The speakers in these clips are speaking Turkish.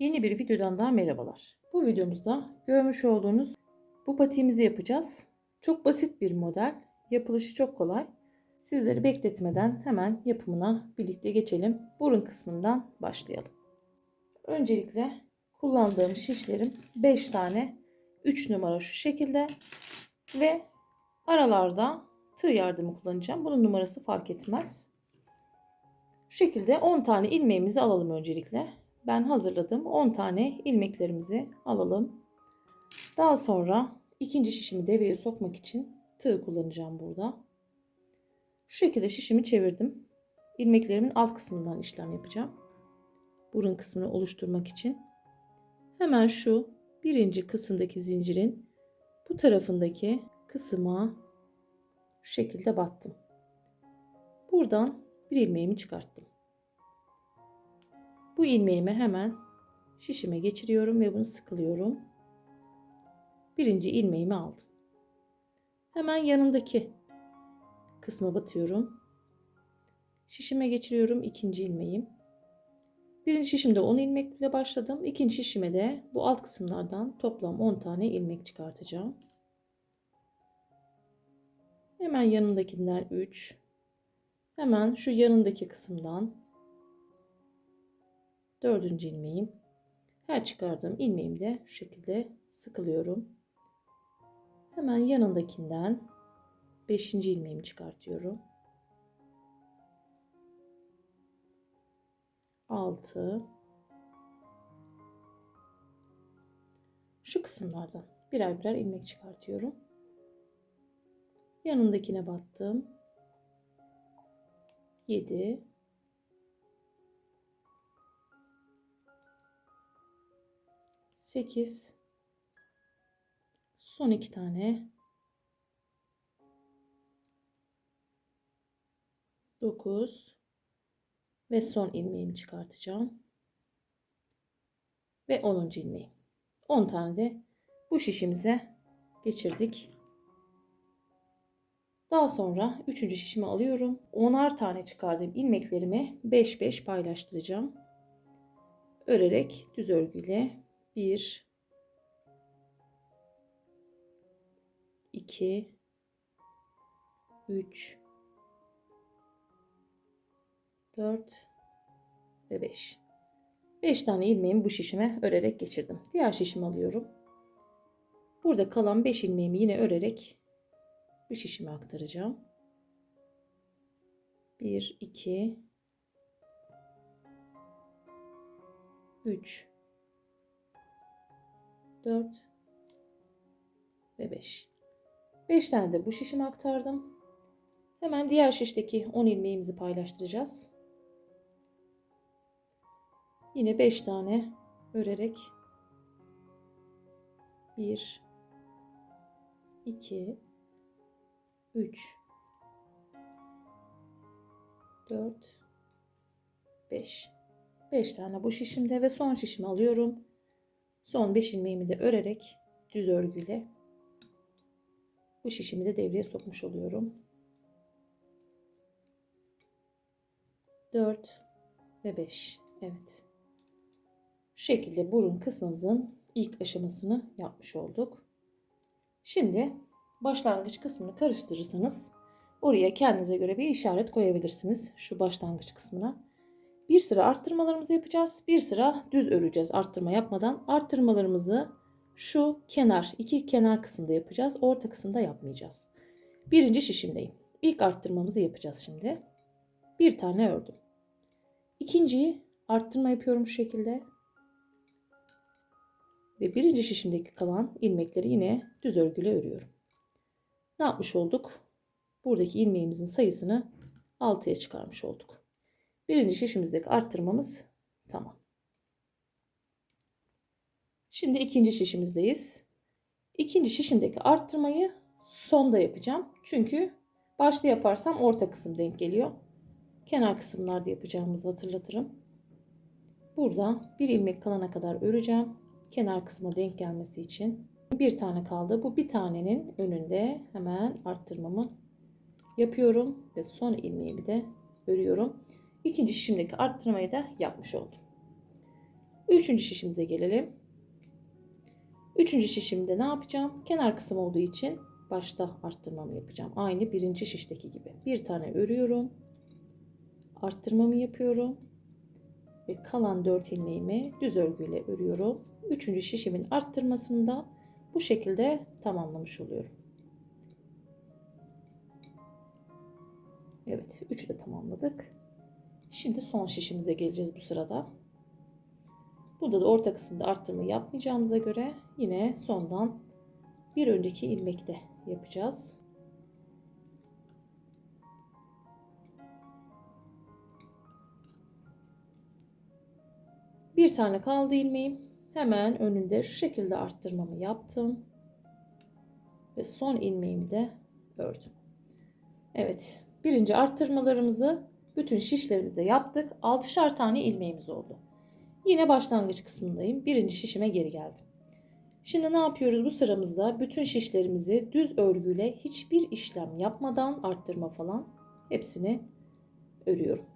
Yeni bir videodan daha merhabalar. Bu videomuzda görmüş olduğunuz bu patiğimizi yapacağız. Çok basit bir model. Yapılışı çok kolay. Sizleri bekletmeden hemen yapımına birlikte geçelim. Burun kısmından başlayalım. Öncelikle kullandığım şişlerim 5 tane 3 numara şu şekilde ve aralarda tığ yardımı kullanacağım. Bunun numarası fark etmez. Şu şekilde 10 tane ilmeğimizi alalım öncelikle. Ben hazırladım. 10 tane ilmeklerimizi alalım. Daha sonra ikinci şişimi devreye sokmak için tığ kullanacağım burada. Şu şekilde şişimi çevirdim. İlmeklerimin alt kısmından işlem yapacağım. Burun kısmını oluşturmak için. Hemen şu birinci kısımdaki zincirin bu tarafındaki kısma şu şekilde battım. Buradan bir ilmeğimi çıkarttım. Bu ilmeğimi hemen şişime geçiriyorum ve bunu sıkılıyorum. Birinci ilmeğimi aldım. Hemen yanındaki kısma batıyorum. Şişime geçiriyorum ikinci ilmeğim. Birinci şişimde 10 ilmekle başladım. İkinci şişime de bu alt kısımlardan toplam 10 tane ilmek çıkartacağım. Hemen yanındakinden 3. Hemen şu yanındaki kısımdan dördüncü ilmeğim. Her çıkardığım ilmeğimi de şu şekilde sıkılıyorum. Hemen yanındakinden beşinci ilmeğimi çıkartıyorum. 6 Şu kısımlardan birer birer ilmek çıkartıyorum. Yanındakine battım. 7 8 son iki tane 9 ve son ilmeğimi çıkartacağım. Ve 10. ilmeğim. 10 tane de bu şişimize geçirdik. Daha sonra 3. şişimi alıyorum. 10'ar tane çıkardığım ilmeklerimi 5 5 paylaştıracağım. Örerek düz örgüyle 1 2 3 4 ve 5. 5 tane ilmeğimi bu şişime örerek geçirdim. Diğer şişimi alıyorum. Burada kalan 5 ilmeğimi yine örerek bu şişime aktaracağım. 1 2 3 4 ve 5. 5 tane de bu şişime aktardım. Hemen diğer şişteki 10 ilmeğimizi paylaştıracağız. Yine 5 tane örerek 1 2 3 4 5 5 tane bu şişimde ve son şişimi alıyorum. Son 5 ilmeğimi de örerek düz örgüyle bu şişimi de devreye sokmuş oluyorum. 4 ve 5. Evet. Şu şekilde burun kısmımızın ilk aşamasını yapmış olduk. Şimdi başlangıç kısmını karıştırırsanız oraya kendinize göre bir işaret koyabilirsiniz şu başlangıç kısmına. Bir sıra arttırmalarımızı yapacağız. Bir sıra düz öreceğiz arttırma yapmadan. Arttırmalarımızı şu kenar, iki kenar kısımda yapacağız. Orta kısımda yapmayacağız. Birinci şişimdeyim. İlk arttırmamızı yapacağız şimdi. Bir tane ördüm. İkinciyi arttırma yapıyorum şu şekilde. Ve birinci şişimdeki kalan ilmekleri yine düz örgüyle örüyorum. Ne yapmış olduk? Buradaki ilmeğimizin sayısını 6'ya çıkarmış olduk. Birinci şişimizdeki arttırmamız tamam. Şimdi ikinci şişimizdeyiz. İkinci şişimdeki arttırmayı sonda yapacağım. Çünkü başta yaparsam orta kısım denk geliyor. Kenar kısımlarda yapacağımızı hatırlatırım. Burada bir ilmek kalana kadar öreceğim. Kenar kısma denk gelmesi için. Bir tane kaldı. Bu bir tanenin önünde hemen arttırmamı yapıyorum ve son ilmeğimi de örüyorum. İkinci şişimdeki arttırmayı da yapmış oldum. Üçüncü şişimize gelelim. Üçüncü şişimde ne yapacağım? Kenar kısım olduğu için başta arttırmamı yapacağım. Aynı birinci şişteki gibi. Bir tane örüyorum. Arttırmamı yapıyorum. Ve kalan 4 ilmeğimi düz örgüyle örüyorum. Üçüncü şişimin arttırmasını da bu şekilde tamamlamış oluyorum. Evet, üçü de tamamladık. Şimdi son şişimize geleceğiz bu sırada. Burada da orta kısımda arttırma yapmayacağımıza göre yine sondan bir önceki ilmekte yapacağız. Bir tane kaldı ilmeğim. Hemen önünde şu şekilde arttırmamı yaptım. Ve son ilmeğimi de ördüm. Evet. Birinci arttırmalarımızı bütün şişlerimizde yaptık. 6'şar tane ilmeğimiz oldu. Yine başlangıç kısmındayım. Birinci şişime geri geldim. Şimdi ne yapıyoruz bu sıramızda? Bütün şişlerimizi düz örgüyle hiçbir işlem yapmadan arttırma falan hepsini örüyorum.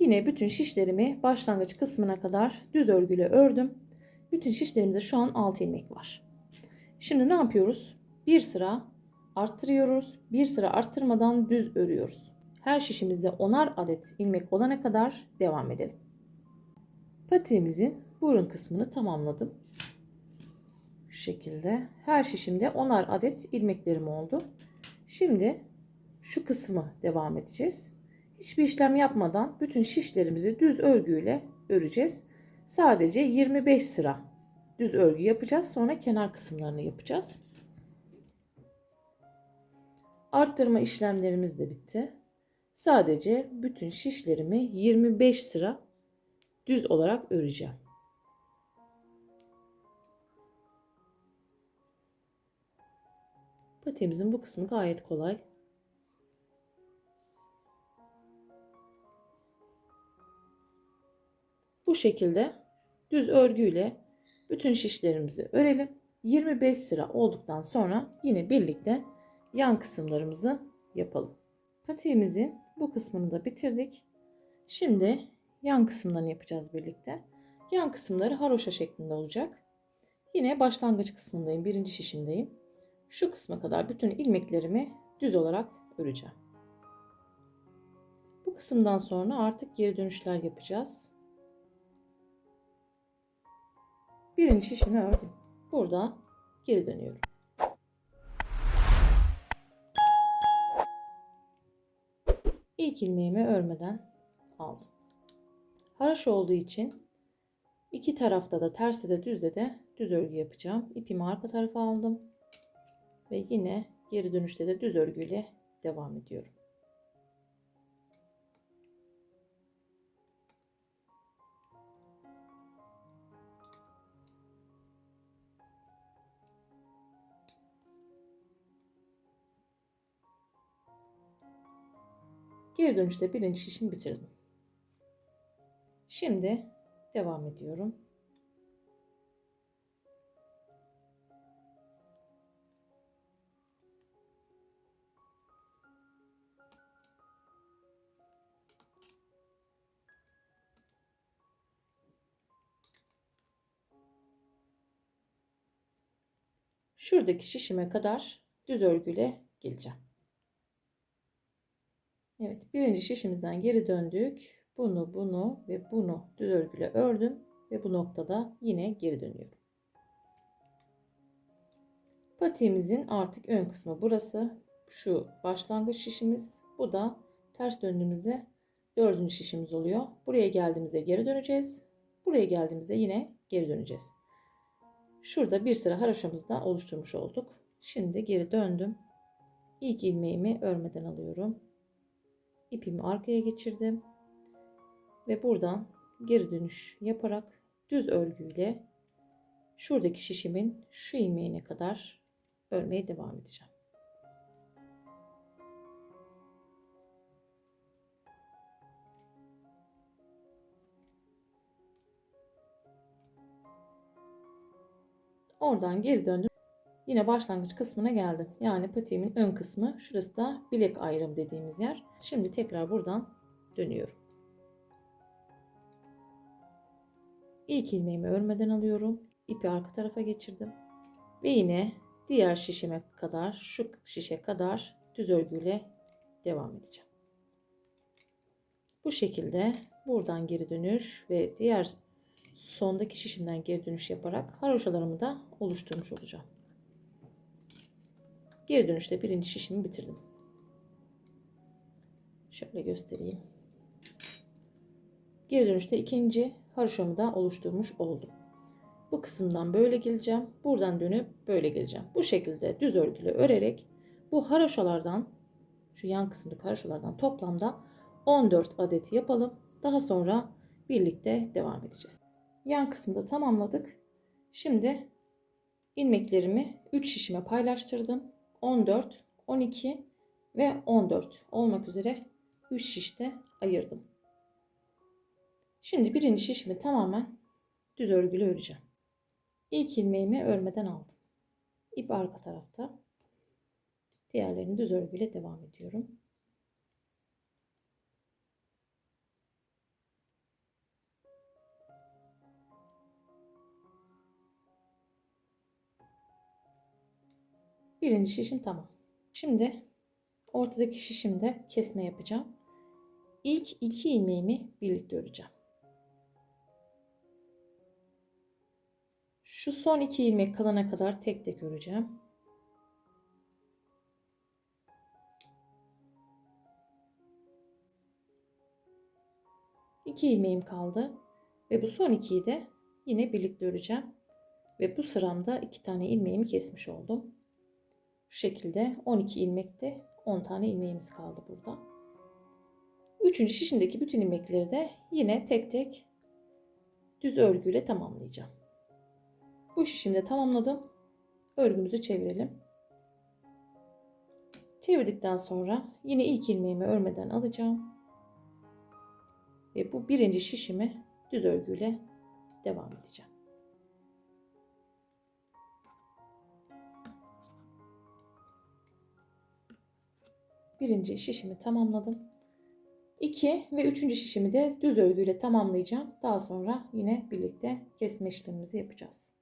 Yine bütün şişlerimi başlangıç kısmına kadar düz örgüyle ördüm. Bütün şişlerimizde şu an 6 ilmek var. Şimdi ne yapıyoruz? Bir sıra arttırıyoruz. Bir sıra arttırmadan düz örüyoruz. Her şişimizde 10'ar adet ilmek olana kadar devam edelim. Patiğimizin burun kısmını tamamladım. Şu şekilde her şişimde 10'ar adet ilmeklerim oldu. Şimdi şu kısmı devam edeceğiz. Hiçbir işlem yapmadan bütün şişlerimizi düz örgüyle öreceğiz. Sadece 25 sıra düz örgü yapacağız. Sonra kenar kısımlarını yapacağız. Arttırma işlemlerimiz de bitti. Sadece bütün şişlerimi 25 sıra düz olarak öreceğim. Patiğimizin bu kısmı gayet kolay. Bu şekilde düz örgüyle bütün şişlerimizi örelim. 25 sıra olduktan sonra yine birlikte yan kısımlarımızı yapalım. Patiğimizin bu kısmını da bitirdik. Şimdi yan kısımlarını yapacağız birlikte. Yan kısımları haroşa şeklinde olacak. Yine başlangıç kısmındayım. Birinci şişimdeyim. Şu kısma kadar bütün ilmeklerimi düz olarak öreceğim. Bu kısımdan sonra artık geri dönüşler yapacağız. Birinci şişimi ördüm. Burada geri dönüyorum. İlk ilmeğimi örmeden aldım. Haraş olduğu için iki tarafta da tersi de düzde de düz örgü yapacağım. İpimi arka tarafa aldım. Ve yine geri dönüşte de düz örgüyle devam ediyorum. Geri dönüşte birinci şişimi bitirdim. Şimdi devam ediyorum. Şuradaki şişime kadar düz örgüyle geleceğim. Evet birinci şişimizden geri döndük. Bunu bunu ve bunu düz örgüyle ördüm. Ve bu noktada yine geri dönüyorum. Patiğimizin artık ön kısmı burası. Şu başlangıç şişimiz. Bu da ters döndüğümüzde dördüncü şişimiz oluyor. Buraya geldiğimizde geri döneceğiz. Buraya geldiğimizde yine geri döneceğiz. Şurada bir sıra haroşamızı da oluşturmuş olduk. Şimdi geri döndüm. İlk ilmeğimi örmeden alıyorum ipimi arkaya geçirdim ve buradan geri dönüş yaparak düz örgüyle şuradaki şişimin şu ilmeğine kadar örmeye devam edeceğim. Oradan geri döndüm. Yine başlangıç kısmına geldim. Yani patiğimin ön kısmı. Şurası da bilek ayrım dediğimiz yer. Şimdi tekrar buradan dönüyorum. İlk ilmeğimi örmeden alıyorum. İpi arka tarafa geçirdim. Ve yine diğer şişime kadar şu şişe kadar düz örgüyle devam edeceğim. Bu şekilde buradan geri dönüş ve diğer sondaki şişimden geri dönüş yaparak haroşalarımı da oluşturmuş olacağım. Geri dönüşte birinci şişimi bitirdim. Şöyle göstereyim. Geri dönüşte ikinci haroşamı da oluşturmuş oldum. Bu kısımdan böyle geleceğim. Buradan dönüp böyle geleceğim. Bu şekilde düz örgüyle örerek bu haroşalardan şu yan kısımdaki haroşalardan toplamda 14 adet yapalım. Daha sonra birlikte devam edeceğiz. Yan kısmında tamamladık. Şimdi ilmeklerimi 3 şişime paylaştırdım. 14, 12 ve 14 olmak üzere 3 şişte ayırdım. Şimdi birinci şişimi tamamen düz örgülü öreceğim. İlk ilmeğimi örmeden aldım. İp arka tarafta. Diğerlerini düz örgüyle devam ediyorum. Birinci şişim tamam. Şimdi ortadaki şişimde kesme yapacağım. İlk iki ilmeğimi birlikte öreceğim. Şu son iki ilmek kalana kadar tek tek öreceğim. İki ilmeğim kaldı ve bu son ikiyi de yine birlikte öreceğim. Ve bu sıramda iki tane ilmeğimi kesmiş oldum. Şu şekilde 12 ilmekte 10 tane ilmeğimiz kaldı burada. Üçüncü şişimdeki bütün ilmekleri de yine tek tek düz örgüyle tamamlayacağım. Bu şişimde tamamladım. Örgümüzü çevirelim. Çevirdikten sonra yine ilk ilmeğimi örmeden alacağım. Ve bu birinci şişimi düz örgüyle devam edeceğim. Birinci şişimi tamamladım. 2 ve üçüncü şişimi de düz örgüyle tamamlayacağım. Daha sonra yine birlikte kesme işlemimizi yapacağız.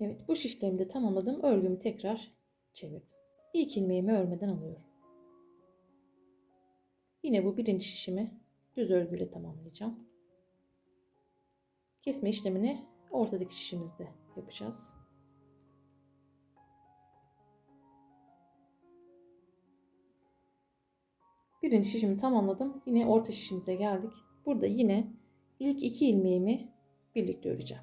Evet bu şişlerimi de tamamladım. Örgümü tekrar çevirdim. İlk ilmeğimi örmeden alıyorum. Yine bu birinci şişimi düz örgüyle tamamlayacağım. Kesme işlemini ortadaki şişimizde yapacağız. Birinci şişimi tamamladım. Yine orta şişimize geldik. Burada yine ilk iki ilmeğimi birlikte öreceğim.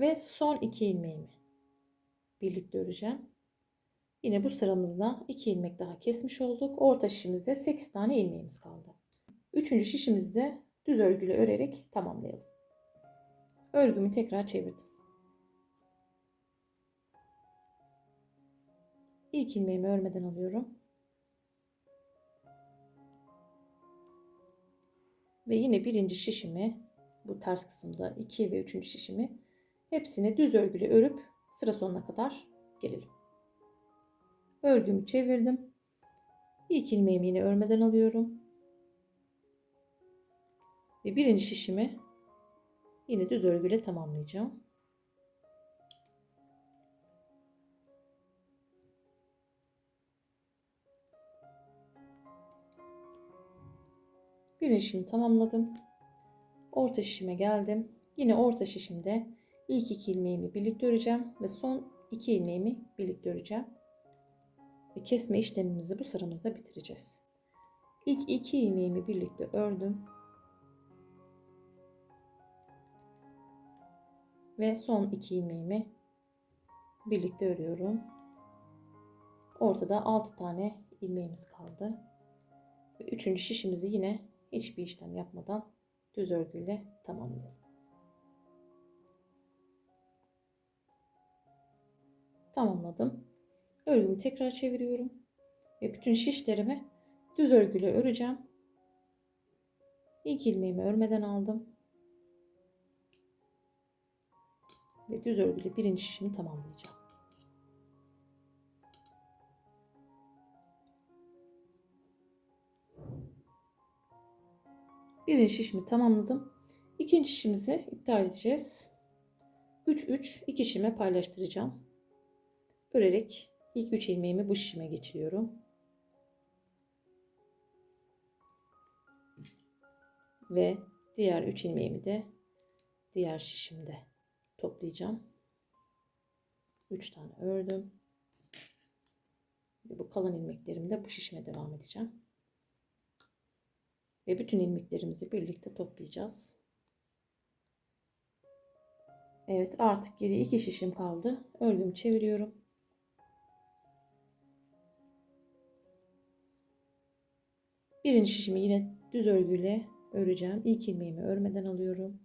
Ve son iki ilmeğimi birlikte öreceğim. Yine bu sıramızda 2 ilmek daha kesmiş olduk. Orta şişimizde 8 tane ilmeğimiz kaldı. Üçüncü şişimizde düz örgülü örerek tamamlayalım. Örgümü tekrar çevirdim. İlk ilmeğimi örmeden alıyorum. Ve yine birinci şişimi bu ters kısımda 2 ve üçüncü şişimi hepsini düz örgülü örüp sıra sonuna kadar gelelim. Örgümü çevirdim. İlk ilmeğimi yine örmeden alıyorum. Ve birinci şişimi yine düz örgüyle tamamlayacağım. Birinci şişimi tamamladım. Orta şişime geldim. Yine orta şişimde ilk iki ilmeğimi birlikte öreceğim ve son iki ilmeğimi birlikte öreceğim ve kesme işlemimizi bu sıramızda bitireceğiz. İlk iki ilmeğimi birlikte ördüm. Ve son iki ilmeğimi birlikte örüyorum. Ortada 6 tane ilmeğimiz kaldı. Ve üçüncü şişimizi yine hiçbir işlem yapmadan düz örgüyle tamamlayalım. tamamladım. Örgümü tekrar çeviriyorum. Ve bütün şişlerimi düz örgüyle öreceğim. İlk ilmeğimi örmeden aldım. Ve düz örgülü birinci şişimi tamamlayacağım. Birinci şişimi tamamladım. İkinci şişimizi iptal edeceğiz. 3 3 2 şişime paylaştıracağım. Örerek ilk 3 ilmeğimi bu şişime geçiriyorum. Ve diğer 3 ilmeğimi de diğer şişimde toplayacağım. 3 tane ördüm. Ve bu kalan ilmeklerimi de bu şişime devam edeceğim. Ve bütün ilmeklerimizi birlikte toplayacağız. Evet artık geri iki şişim kaldı. Örgümü çeviriyorum. Birinci şişimi yine düz örgüyle öreceğim. İlk ilmeğimi örmeden alıyorum.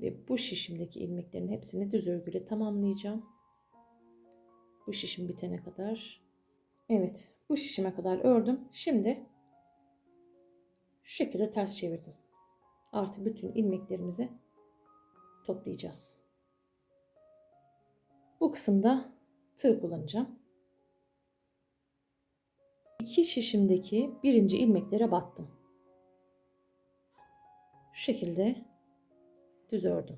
Ve bu şişimdeki ilmeklerin hepsini düz örgüyle tamamlayacağım. Bu şişim bitene kadar. Evet bu şişime kadar ördüm. Şimdi şu şekilde ters çevirdim. Artık bütün ilmeklerimizi toplayacağız. Bu kısımda tığ kullanacağım. İki şişimdeki birinci ilmeklere battım. Şu şekilde düz ördüm.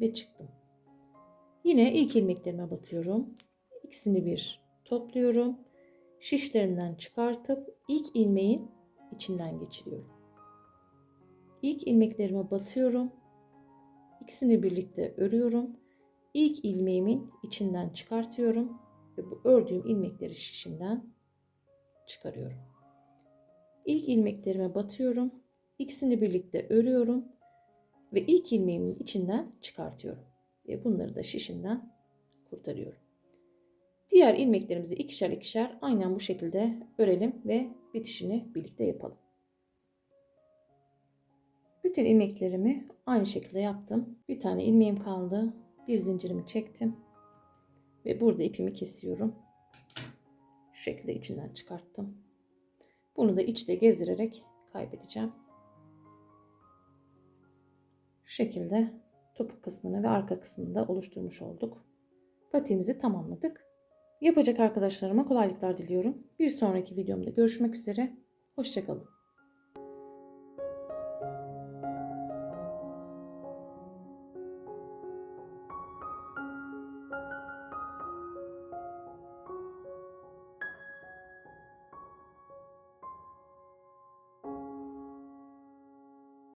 Ve çıktım. Yine ilk ilmeklerime batıyorum. İkisini bir topluyorum. Şişlerinden çıkartıp ilk ilmeğin içinden geçiriyorum. İlk ilmeklerime batıyorum. İkisini birlikte örüyorum. İlk ilmeğimin içinden çıkartıyorum ve bu ördüğüm ilmekleri şişimden çıkarıyorum. İlk ilmeklerime batıyorum. İkisini birlikte örüyorum ve ilk ilmeğimin içinden çıkartıyorum ve bunları da şişimden kurtarıyorum. Diğer ilmeklerimizi ikişer ikişer aynen bu şekilde örelim ve bitişini birlikte yapalım. Bütün ilmeklerimi aynı şekilde yaptım. Bir tane ilmeğim kaldı. Bir zincirimi çektim. Ve burada ipimi kesiyorum. Şekilde içinden çıkarttım. Bunu da içte gezdirerek kaybedeceğim. Şu şekilde topuk kısmını ve arka kısmını da oluşturmuş olduk. Patiğimizi tamamladık. Yapacak arkadaşlarıma kolaylıklar diliyorum. Bir sonraki videomda görüşmek üzere. Hoşçakalın.